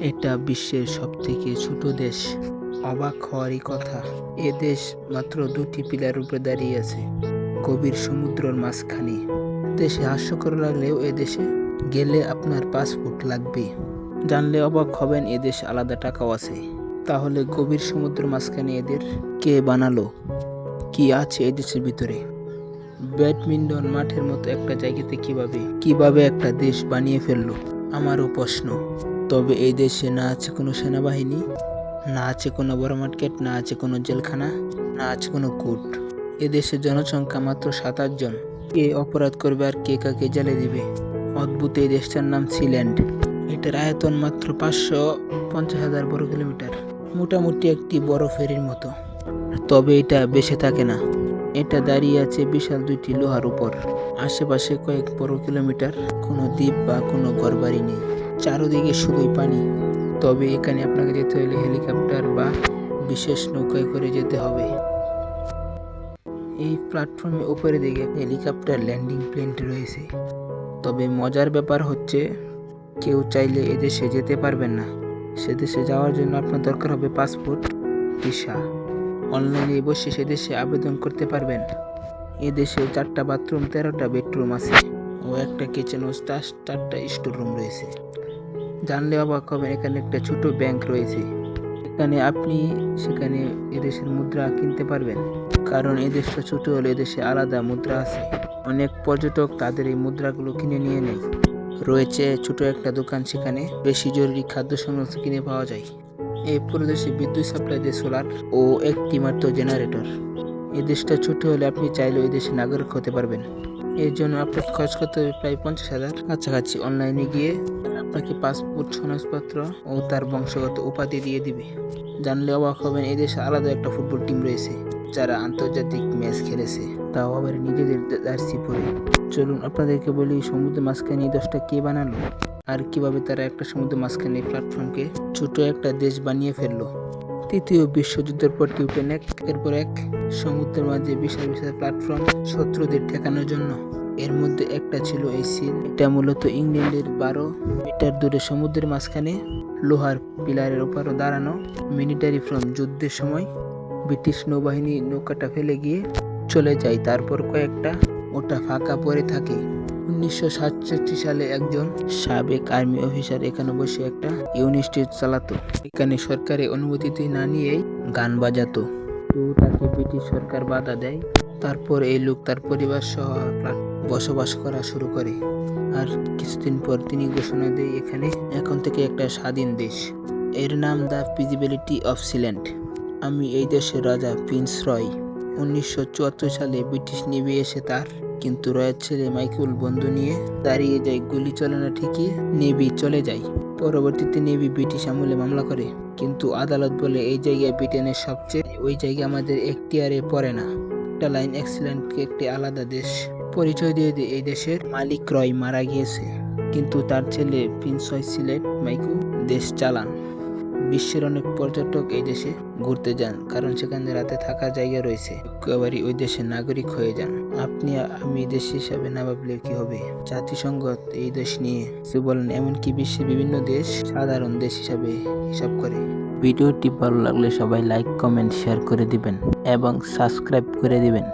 এটা বিশ্বের সবথেকে ছোট দেশ। অবাক হওয়ারই কথা, এ দেশ মাত্র দুটি পিলার উপরে দাঁড়িয়ে আছে, গভীর সমুদ্রের মাঝখানে। দেশে হাস্যকর লাগলেও এ দেশে গেলে আপনার পাসপোর্ট লাগবে জানলে অবাক হবেন, এ দেশে আলাদা টাকাও আছে। তাহলে গভীর সমুদ্র মাঝখানে এদের কে বানালো? কি আছে এদেশের ভিতরে? ব্যাডমিন্টন মাঠের মতো একটা জায়গাতে কীভাবে কীভাবে একটা দেশ বানিয়ে ফেলল? আমারও প্রশ্ন। তবে এই দেশে না আছে কোনো সেনাবাহিনী, না আছে কোনো বড় মার্কেট, না আছে কোনো জেলখানা, না আছে কোনো কোর্ট। এ দেশের জনসংখ্যা মাত্র সাত জন। কে অপরাধ করবে আর কে কাকে জেলে দিবে? অদ্ভুত এই দেশটার নাম সিল্যান্ড। এটার আয়তন মাত্র পাঁচশো পঞ্চাশ হাজার বর্গ কিলোমিটার। মোটামুটি একটি বড় ফেরির মতো। তবে এটা বেশি থাকে না। এটা দাঁড়িয়ে আছে বিশাল দুইটি লোহার উপর। আশেপাশে কয়েক বড় কিলোমিটার। কোনো দ্বীপ বা কোনো ঘরবাড়ি নেই। চারদিকে শুধুই পানি। তবে এখানে আপনাকে যেতে হলে হেলিকপ্টার বা বিশেষ নৌকায় করে যেতে হবে। এই প্ল্যাটফর্মে উপরে দিকে হেলিকপ্টার ল্যান্ডিং প্লেনটি রয়েছে। তবে মজার ব্যাপার হচ্ছে, কেউ চাইলে এদেশে যেতে পারবেন না। সে দেশে যাওয়ার জন্য আপনার দরকার হবে পাসপোর্ট, ভিসা। অনলাইনে বসে সে দেশে আবেদন করতে পারবেন। এ দেশে চারটা বাথরুম, তেরোটা বেডরুম আছে ও একটা কিচেন ও চার- চারটা স্টোর রুম রয়েছে। জানলে অবাক হবেন, এখানে একটা ছোট ব্যাংক রয়েছে। এখানে আপনি সেখানে এদেশের মুদ্রা কিনতে পারবেন। কারণ এই দেশটা ছোট হলে এদেশে আলাদা মুদ্রা আছে। অনেক পর্যটক তাদের এই মুদ্রাগুলো কিনে নিয়ে নেয়। রয়েছে ছোট একটা দোকান সেখানে বেশি জরুরি খাদ্য সমস্ত কিনে পাওয়া যায়। এই পুরো দেশে বিদ্যুৎ সাপ্লাই দেয় সোলার ও একটি মাত্র জেনারেটর এই দেশটা ছোট হলে আপনি চাইলে এই দেশে নাগরিক হতে পারবেন। এর জন্য আপনার খরচ করতে হবে প্রায় পঞ্চাশ হাজার। কাছাকাছি অনলাইনে গিয়ে আপনাকে পাসপোর্ট, সনদপত্র ও তার বংশগত উপাধি দিয়ে দিবে। জানলে অবাক হবেন এই দেশে আলাদা একটা ফুটবল টিম রয়েছে, যারা আন্তর্জাতিক ম্যাচ খেলেছে। তাও আবার নিজেদের জার্সি পরে। চলুন আপনাদেরকে বলি, সমুদ্র মাঝখানে এই দশটা কে বানালো? আর কীভাবে তারা একটা সমুদ্র মাঝখানে প্ল্যাটফর্মকে ছোট একটা দেশ বানিয়ে ফেলল? তৃতীয় বিশ্বযুদ্ধের পর টিউটেনেক এর পর এক সমুদ্রের মাঝে বিশাল বিশাল প্ল্যাটফর্ম শত্রুদের ঠেকানোর জন্য। এর মধ্যে একটা ছিল এই সিল। এটা মূলত ইংল্যান্ডের বারো মিটার দূরে সমুদ্রের মাঝখানে লোহার পিলারের উপর দাঁড়ানো মিলিটারি ফ্রম যুদ্ধের সময় ব্রিটিশ নৌবাহিনী নৌকাটা ফেলে গিয়ে চলে যায়। তারপর কয়েকটা ওটা ফাঁকা পড়ে থাকে। উনিশশো সাতষট্টি সালে একজন সাবেক আর্মি অফিসার এখানে বসে একটা ইউনিস্টেট চালাতো। এখানে সরকারের অনুমতিতে না নিয়েই গান বাজাতো। তো তাকে ব্রিটিশ সরকার বাধা দেয়। তারপর এই লোক তার পরিবার সহ বসবাস করা শুরু করে। আর কিছুদিন পর তিনি ঘোষণা দেয়, এখানে এখন থেকে একটা স্বাধীন দেশ। এর নাম দ্য ফিজিবিলিটি অফ সিল্যান্ড আমি এই দেশের রাজা প্রিন্স রয়। উনিশশো চুয়াত্তর সালে ব্রিটিশ নেভি এসে তার কিন্তু রয়ের ছেলে মাইকেল বন্ধু নিয়ে দাঁড়িয়ে যায়। গুলি চলে না ঠিকই নেভি চলে যায়। পরবর্তীতে নেভি ব্রিটিশ আমলে মামলা করে। কিন্তু আদালত বলে, এই জায়গায় ব্রিটেনের সবচেয়ে ওই জায়গা আমাদের এখতিয়ারে পড়ে না। একটা লাইন, এক্সিলেন্টকে একটি আলাদা দেশ পরিচয় দিয়ে দিয়ে এই দেশের মালিক রয় মারা গিয়েছে। কিন্তু তার ছেলে প্রিন্স হয় সিলেট মাইকু দেশ চালান। বিশ্বের অনেক পর্যটক এই দেশে ঘুরতে যান, কারণ সেখানে রাতে থাকার জায়গা রয়েছে। একেবারে ওই দেশের নাগরিক হয়ে যান। আপনি, আমি দেশ হিসাবে না ভাবলে কি হবে? জাতিসংঘ এই দেশ নিয়ে কিছু বলেন, এমনকি বিশ্বের বিভিন্ন দেশ সাধারণ দেশ হিসাবে হিসাব করে। ভিডিওটি ভালো লাগলে সবাই লাইক কমেন্ট শেয়ার করে দিবেন এবং সাবস্ক্রাইব করে দিবেন।